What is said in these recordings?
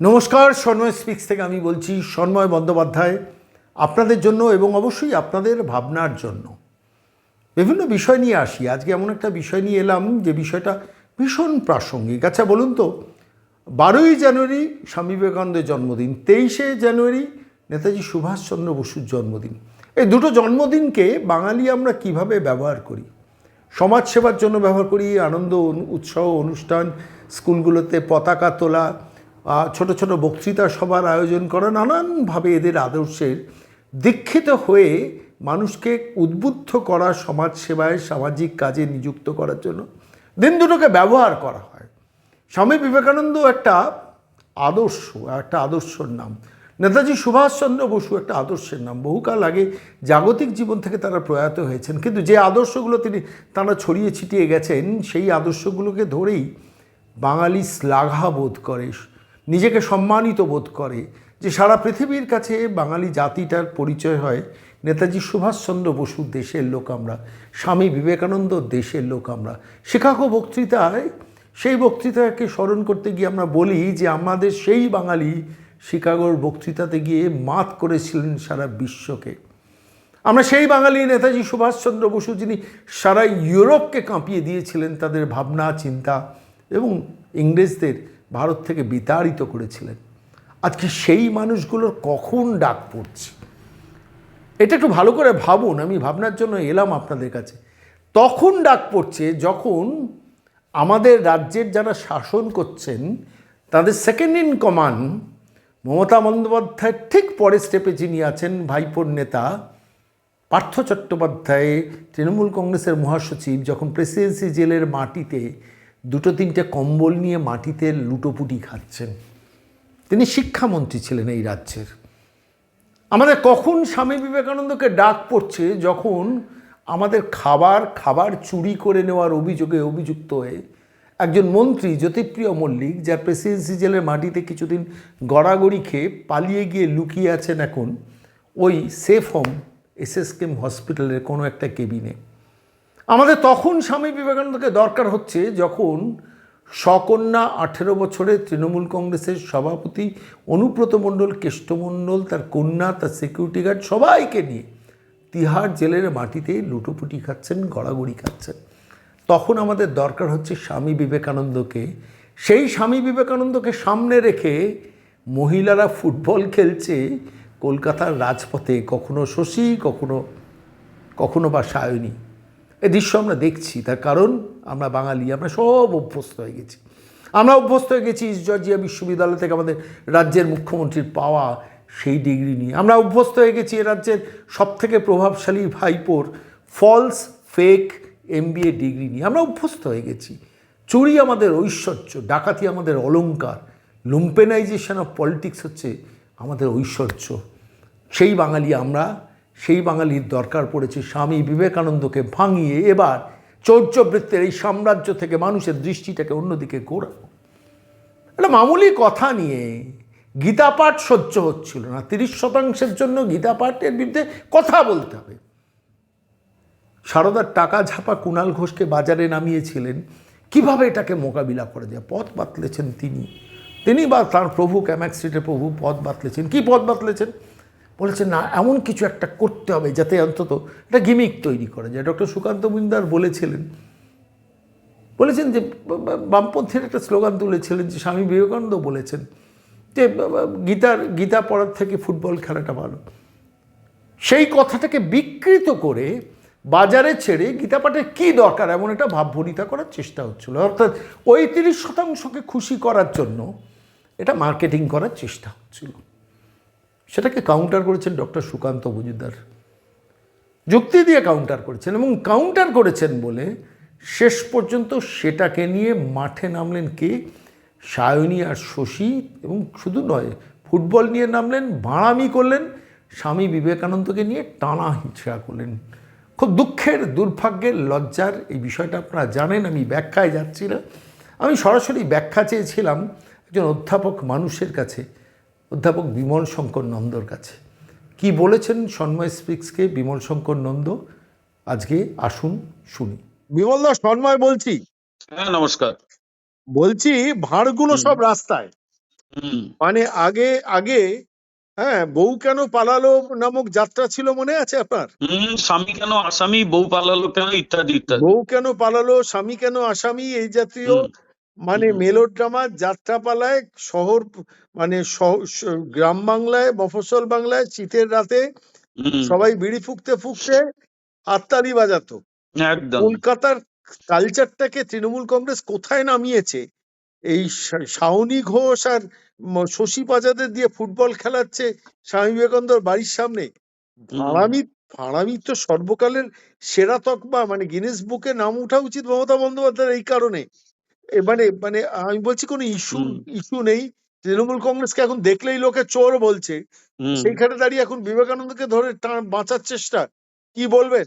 নমস্কার, সন্ময় স্পিক্স থেকে আমি বলছি সন্ময় বন্দ্যোপাধ্যায়, আপনাদের জন্য এবং অবশ্যই আপনাদের ভাবনার জন্য। বিভিন্ন বিষয় নিয়ে আসি। আজকে এমন একটা বিষয় নিয়ে এলাম যে বিষয়টা ভীষণ প্রাসঙ্গিক। আচ্ছা বলুন তো, বারোই জানুয়ারি স্বামী বিবেকানন্দের জন্মদিন, তেইশে জানুয়ারি নেতাজি সুভাষচন্দ্র বসুর জন্মদিন। এই দুটো জন্মদিনকে বাঙালি আমরা কীভাবে ব্যবহার করি? সমাজ সেবার জন্য ব্যবহার করি, আনন্দ উৎসব, অনুষ্ঠান, স্কুলগুলোতে পতাকা তোলা ছোট ছোট বক্তৃতা সভার আয়োজন করা, নানানভাবে এদের আদর্শের দীক্ষিত হয়ে মানুষকে উদ্বুদ্ধ করা সমাজ সেবায়, সামাজিক কাজে নিযুক্ত করার জন্য দিন দুটোকে ব্যবহার করা হয়। স্বামী বিবেকানন্দ একটা আদর্শ, একটা আদর্শর নাম। নেতাজি সুভাষচন্দ্র বসু একটা আদর্শের নাম। বহুকাল আগে জাগতিক জীবন থেকে তারা প্রয়াত হয়েছেন, কিন্তু যে আদর্শগুলো তিনি, তারা ছড়িয়ে ছিটিয়ে গেছেন, সেই আদর্শগুলোকে ধরেই বাঙালি শ্লাঘা বোধ করে। নিজেকে সম্মানিত বোধ করে যে সারা পৃথিবীর কাছে বাঙালি জাতিটার পরিচয় হয় নেতাজি সুভাষচন্দ্র বসুর দেশের লোক আমরা, স্বামী বিবেকানন্দ দেশের লোক আমরা। শিকাগো বক্তৃতায়, সেই বক্তৃতাকে স্মরণ করতে গিয়ে আমরা বলি যে আমাদের সেই বাঙালি শিকাগোর বক্তৃতাতে গিয়ে মাত করেছিলেন সারা বিশ্বকে। আমরা সেই বাঙালি নেতাজি সুভাষচন্দ্র বসু যিনি সারা ইউরোপকে কাঁপিয়ে দিয়েছিলেন তাদের ভাবনা, চিন্তা এবং ইংরেজদের ভারত থেকে বিতাড়িত করেছিলেন। আজকে সেই মানুষগুলোর কখন ডাক পড়ছে? এটা একটু ভালো করে ভাবুন, আমি ভাবনার জন্য এলাম আপনাদের কাছে। তখন ডাক পড়ছে যখন আমাদের রাজ্যের যারা শাসন করছেন, তাদের সেকেন্ড ইন কমান্ড মমতা বন্দ্যোপাধ্যায়ের ঠিক পরের স্টেপে যিনি আছেন, ভাইপোর নেতা পার্থ চট্টোপাধ্যায়, তৃণমূল কংগ্রেসের মহাসচিব, যখন প্রেসিডেন্সি জেলের মাটিতে দুটো তিনটে কম্বল নিয়ে মাটিতে লুটোপুটি খাচ্ছেন। তিনি শিক্ষামন্ত্রী ছিলেন এই রাজ্যের। আমাদের কখন স্বামী বিবেকানন্দকে ডাক পড়ছে যখন আমাদের খাবার খাবার চুরি করে নেওয়ার অভিযোগে অভিযুক্ত হয়ে একজন মন্ত্রী জ্যোতিপ্রিয় মল্লিক, যার প্রেসিডেন্সি জেলের মাটিতে কিছুদিন গড়াগড়ি খেয়ে পালিয়ে গিয়ে লুকিয়ে আছেন এখন ওই সেফ হোম এসএসকেম হসপিটালের কোনো একটা কেবিনে। আমাদের তখন স্বামী বিবেকানন্দকে দরকার হচ্ছে যখন সকন্যা আঠেরো বছরের তৃণমূল কংগ্রেসের সভাপতি অনুব্রত মণ্ডল কেষ্টমণ্ডল তার কন্যা, তার সিকিউরিটি গার্ড সবাইকে নিয়ে তিহার জেলের মাটিতে লুটোপুটি খাচ্ছেন, গড়াগড়ি খাচ্ছেন। তখন আমাদের দরকার হচ্ছে স্বামী বিবেকানন্দকে। সেই স্বামী বিবেকানন্দকে সামনে রেখে মহিলারা ফুটবল খেলছে কলকাতার রাজপথে, কখনো শশী, কখনো কখনো বা সায়নী। এ দৃশ্য আমরা দেখছি, তার কারণ আমরা বাঙালি, আমরা সব অভ্যস্ত হয়ে গেছি। আমরা অভ্যস্ত হয়ে গেছি ইস্ট জর্জিয়া বিশ্ববিদ্যালয় থেকে আমাদের রাজ্যের মুখ্যমন্ত্রীর পাওয়া সেই ডিগ্রি নিয়ে। আমরা অভ্যস্ত হয়ে গেছি এ রাজ্যের সবথেকে প্রভাবশালী ভাইপোর ফলস ফেক এমবিএ ডিগ্রি নিয়ে। আমরা অভ্যস্ত হয়ে গেছি। চুরি আমাদের ঐশ্বর্য, ডাকাতি আমাদের অলংকার লুম্পেনাইজেশন অফ পলিটিক্স হচ্ছে আমাদের ঐশ্বর্য। সেই বাঙালি আমরা সেই বাঙালির দরকার পড়েছে স্বামী বিবেকানন্দকে ভাঙিয়ে এবার চৌর্যবৃত্তের এই সাম্রাজ্য থেকে মানুষের দৃষ্টিটাকে অন্যদিকে ঘোরাবো। একটা মামুলি কথা নিয়ে গীতা পাঠ সহ্য হচ্ছিল না। তিরিশ শতাংশের জন্য গীতা পাঠের বিরুদ্ধে কথা বলতে হবে। সারদার টাকা ঝাপা কুণাল ঘোষকে বাজারে নামিয়েছিলেন। কীভাবে এটাকে মোকাবিলা করে যায় পথ বাতলেছেন তিনি? তিনি বা তার প্রভু ক্যামাক স্ট্রিটের প্রভু পথ বাতলেছেন। কি পথ বাতলেছেন? বলেছেন না, এমন কিছু একটা করতে হবে যাতে অন্তত একটা গিমিক তৈরি করা যায়। ডক্টর সুকান্ত মুন্দার বলেছিলেন, বলেছেন যে বামপন্থীর একটা স্লোগান তুলেছিলেন যে, স্বামী বিবেকানন্দ বলেছেন যে গীতার, গীতা পড়ার থেকে ফুটবল খেলাটা ভালো। সেই কথাটাকে বিকৃত করে বাজারে ছেড়ে গীতা পাঠের কী দরকার এমন একটা ভাবভরিতা করার চেষ্টা হচ্ছিল। অর্থাৎ ওই তিরিশ শতাংশকে খুশি করার জন্য এটা মার্কেটিং করার চেষ্টা হচ্ছিল। সেটাকে কাউন্টার করেছেন ডক্টর সুকান্ত মজুমদার। যুক্তি দিয়ে কাউন্টার করেছেন এবং কাউন্টার করেছেন বলে শেষ পর্যন্ত সেটাকে নিয়ে মাঠে নামলেন কে? সায়নী আর শশী এবং শুধু নয়, ফুটবল নিয়ে নামলেন ভাড়ামি করলেন, স্বামী বিবেকানন্দকে নিয়ে টানা হিঁচড়া করলেন। খুব দুঃখের, দুর্ভাগ্যের, লজ্জার এই বিষয়টা আপনারা জানেন, আমি ব্যাখ্যায় যাচ্ছি না। আমি সরাসরি ব্যাখ্যা চেয়েছিলাম একজন অধ্যাপক মানুষের কাছে। অধ্যাপক বিমল শঙ্কর নন্দর কাছে। কি বলেছেন সন্ময় স্পিক্সকে বিমল শঙ্কর নন্দ? আজকে আসুন শুনি। বিমল দা সন্ময় বলছি। হ্যাঁ নমস্কার। বলছি ভাঁড়গুলো সব রাস্তায়। হুম। মানে আগে আগে হ্যাঁ বউ কেন পালালো নামক যাত্রা ছিল মনে আছে আপনার? স্বামী কেন আসামি বউ পালালো কেন ইত্যাদি ইত্যাদি। বউ কেন পালালো স্বামী কেন আসামি এই জাতীয় মানে। মেলোড্রামা যাত্রাপালায় শহর মানে গ্রাম বাংলায় মফস্বল বাংলায় শীতের রাতে সবাই বিড়ি ফুঁকতে ফুঁকতে হাততালি বাজাতো। কলকাতার কালচারটাকে তৃণমূল কংগ্রেস কোথায় নামিয়েছে? এই শাওনি ঘোষ আর শশী পাজাদের দিয়ে ফুটবল খেলাচ্ছে স্বামী বিবেকানন্দর বাড়ির সামনে। ভাড়ামি ভাড়ামি তো সর্বকালের সেরা তকমা মানে গিনেস বুকে নাম উঠা উচিত মমতা বন্দ্যোপাধ্যায়ের এই কারণে। মানে মানে আমি বলছি কোনো ইস্যু ইস্যু নেই। তৃণমূল কংগ্রেসকে এখন দেখলেই লোকে চোর বলছে। সেইখানে দাঁড়িয়ে এখন বিবেকানন্দকে ধরে বাঁচার চেষ্টা কি বলবেন?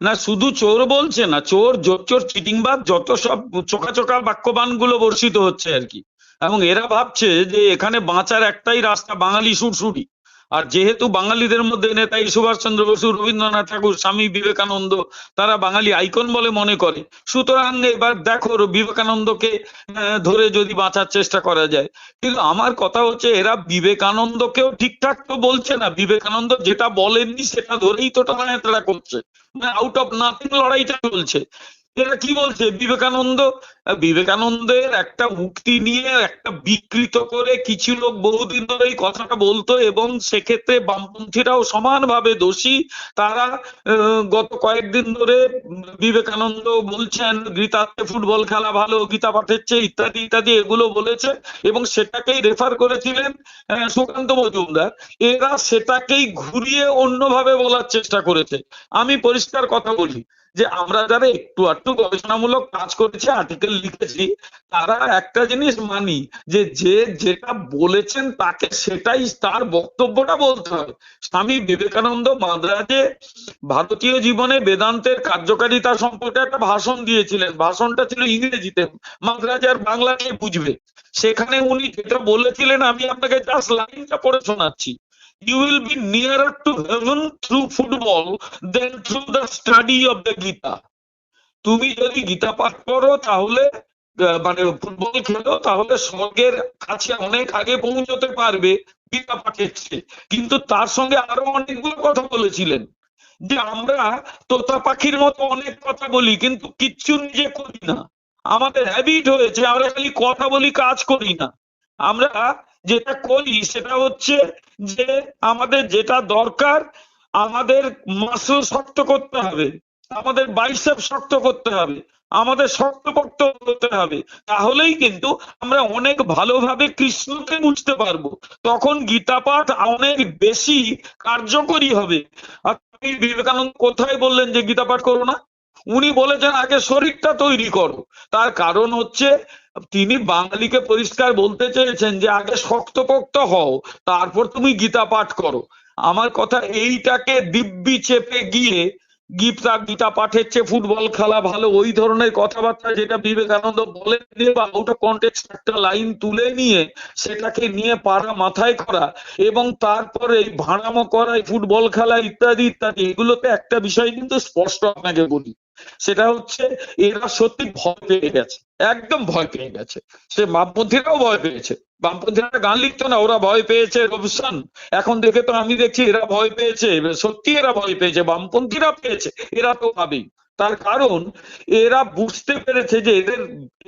না শুধু চোর বলছে না চোর জোর চোর চিটিংবাজ যত সব চোখা চোখা বাক্যবানগুলো বর্ষিত হচ্ছে আর কি। এবং এরা ভাবছে যে এখানে বাঁচার একটাই রাস্তা বাঙালি সুরসুরি আর যেহেতু বাঙালিদের মধ্যে নেতাই সুভাষচন্দ্র বসু, রবীন্দ্রনাথ ঠাকুর, স্বামী বিবেকানন্দ, তারা বাঙালি আইকন বলে মনে করে। সুতরাং এবার দেখো বিবেকানন্দকে ধরে যদি বাঁচার চেষ্টা করা যায়। কিন্তু আমার কথা হচ্ছে, এরা বিবেকানন্দকেও ঠিকঠাক তো বলছে না। বিবেকানন্দ যেটা বলেননি, সেটা ধরেই তো টানা করছে। আউট অফ নাথিং লড়াইটা চলছে। এরা কি বলছে? বিবেকানন্দ বিবেকানন্দের একটা উক্তি নিয়ে একটা বিকৃত করে কিছু লোক বহুদিন ধরে এই কথাটা বলতো এবং সেক্ষেত্রে বামপন্থীরাও সমানভাবে দোষী। তারা গত কয়েকদিন ধরে বিবেকানন্দ বলছেন গীতাতে ফুটবল খেলা ভালো গীতা পাঠের চেয়ে ইত্যাদি ইত্যাদি এগুলো বলেছে। এবং সেটাকেই রেফার করেছিলেন সুকান্ত মজুমদার। এরা সেটাকেই ঘুরিয়ে অন্যভাবে বলার চেষ্টা করেছে। আমি পরিষ্কার কথা বলি যে আমরা যারা একটু আধটু গবেষণামূলক কাজ করেছি আর্টিকেল লিখেছি, তারা একটা জিনিস মানি যে যে যেটা বলেছেন তাকে সেটাই তার বক্তব্যটা বলতে হবে। স্বামী বিবেকানন্দ মাদ্রাজে ভারতীয় জীবনে বেদান্তের কার্যকারিতা সম্পর্কে একটা ভাষণ দিয়েছিলেন। ভাষণটা ছিল ইংরেজিতে। মাদ্রাজে আর বাংলা বুঝবে। সেখানে উনি যেটা বলেছিলেন, আমি আপনাকে জাস্ট লাইনটা পড়ে শোনাচ্ছি। You will be nearer to heaven through football than through the study of the Gita. তুমি যদি গীতা পাঠ করো, তাহলে মানে ফুটবল খেলো, তাহলে স্বর্গের কাছে অনেক আগে পৌঁছতে পারবে গীতা পাঠের। কিন্তু তার সঙ্গে আরও অনেকগুলো কথা বলেছিলেন, যে আমরা তোতা পাখির মতো অনেক কথা বলি, কিন্তু কিচ্ছু নিজে করি না আমাদের হ্যাবিট হয়েছে, আমরা খালি কথা বলি, কাজ করি না আমরা যেটা করি, সেটা হচ্ছে যে আমাদের যেটা দরকার, আমাদের মাসল শক্ত করতে হবে, আমাদের বাইসেপ শক্ত করতে হবে, আমাদের শক্তপোক্ত হতে হবে, তাহলেই কিন্তু আমরা অনেক ভালোভাবে কৃষ্ণকে বুঝতে পারব। তখন গীতা পাঠ অনেক বেশি কার্যকরী হবে। আর বিবেকানন্দ কোথায় বললেন যে গীতা পাঠ করো না? উনি বলেছেন, আগে শরীরটা তৈরি করো। তার কারণ হচ্ছে তিনি বাঙালিকে পরিষ্কার বলতে চেয়েছেন যে, আগে শক্তপোক্ত হও, তারপর তুমি গীতা পাঠ করো। আমার কথা এইটাকে দিব্যি চেপে গিয়ে গীতা গীতা পাঠের চেয়ে ফুটবল খেলা ভালো, ওই ধরনের কথাবার্তা যেটা বিবেকানন্দ বলে বা আউট অফ একটা লাইন তুলে নিয়ে সেটাকে নিয়ে পাড়া মাথায় করা এবং তারপরে এই ভাড়ামো করা ফুটবল খেলা ইত্যাদি ইত্যাদি, এগুলোতে একটা বিষয় কিন্তু স্পষ্ট আপনাকে বলি। সেটা হচ্ছে, এরা সত্যি ভয় পেয়ে গেছে। একদম ভয় পেয়ে গেছে। সে বামপন্থীরাও ভয় পেয়েছে। বামপন্থীরা গান লিখতো না, ওরা ভয় পেয়েছে রবিশন। এখন দেখে তো আমি দেখছি এরা ভয় পেয়েছে সত্যি এরা ভয় পেয়েছে, বামপন্থীরা পেয়েছে, এরা তো ভাবেই। তার কারণ, এরা বুঝতে পেরেছে যে এদের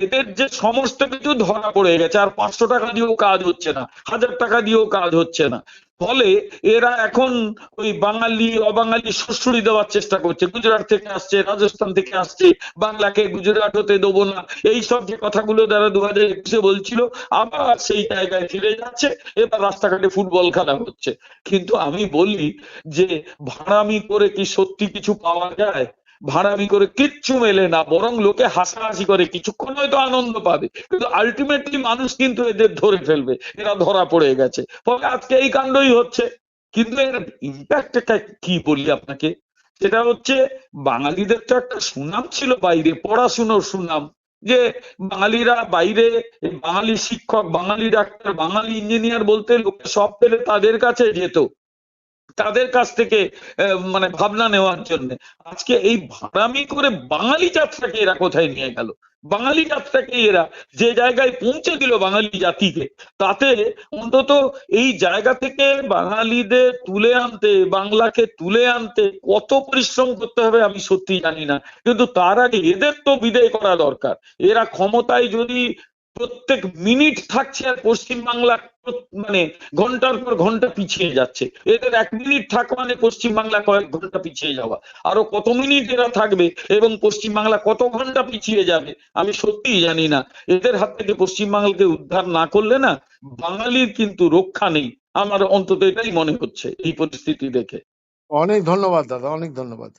এদের যে সমস্ত কিছু ধরা পড়ে গেছে, আর পাঁচশো টাকা দিয়েও কাজ হচ্ছে না, হাজার টাকা দিয়েও কাজ হচ্ছে না। ফলে এরা এখন ওই বাঙালি, অবাঙালি সুশ্রুড়ি দেওয়ার চেষ্টা করছে। গুজরাট থেকে আসছে, রাজস্থান থেকে আসছে, বাংলাকে গুজরাট হতে দেবো না। এই সব যে কথাগুলো তারা দু হাজার একুশে বলছিল, আবার সেই জায়গায় ফিরে যাচ্ছে, এবার রাস্তাঘাটে ফুটবল খেলা হচ্ছে। কিন্তু আমি বলি যে, ভাড়ামি করে কি সত্যি কিছু পাওয়া যায়? ভাড়ামি করে কিচ্ছু মেলে না, বরং লোকে হাসাহাসি করে, কিছুক্ষণ হয়তো আনন্দ পাবে। কিন্তু আলটিমেটলি মানুষ কিন্তু এদের ধরে ফেলবে, এরা ধরা পড়ে গেছে। ফলে আজকে এই কাণ্ডই হচ্ছে। কিন্তু এর ইম্প্যাক্টটা কি বলি আপনাকে? সেটা হচ্ছে, বাঙালিদের তো একটা সুনাম ছিল বাইরে, পড়াশুনোর সুনাম। যে বাঙালিরা বাইরে, বাঙালি শিক্ষক, বাঙালি ডাক্তার, বাঙালি ইঞ্জিনিয়ার বলতে লোকে সব পেলে তাদের কাছে যেত। তাদের কাছ থেকে মানে ভাবনা নেওয়ার জন্য। আজকে এই ভাড়ামি করে বাঙালি যাত্রাকে এরা কোথায় নিয়ে গেল? বাঙালি জাতটাকে এরা যে জায়গায় পৌঁছে দিল বাঙালি জাতিকে, তাতে অন্তত এই জায়গা থেকে বাঙালিদের তুলে আনতে, বাংলাকে তুলে আনতে কত পরিশ্রম করতে হবে আমি সত্যি জানি না। কিন্তু তার আগে এদের তো বিদায় করা দরকার। এরা ক্ষমতায় যদি প্রত্যেক মিনিট থাকছে আর পশ্চিমবাংলা প্রত- মানে ঘণ্টার পর ঘণ্টা পিছিয়ে যাচ্ছে। এদের এক মিনিট থাকা মানে পশ্চিমবাংলা কয়েক ঘণ্টা পিছিয়ে যাওয়া। আরও কত মিনিট এরা থাকবে এবং পশ্চিমবাংলা কত ঘণ্টা পিছিয়ে যাবে, আমি সত্যিই জানি না। এদের হাত থেকে পশ্চিমবাংলাকে উদ্ধার না করলে না বাঙালির কিন্তু রক্ষা নেই। আমার অন্তত এটাই মনে হচ্ছে এই পরিস্থিতি দেখে। অনেক ধন্যবাদ দাদা, অনেক ধন্যবাদ।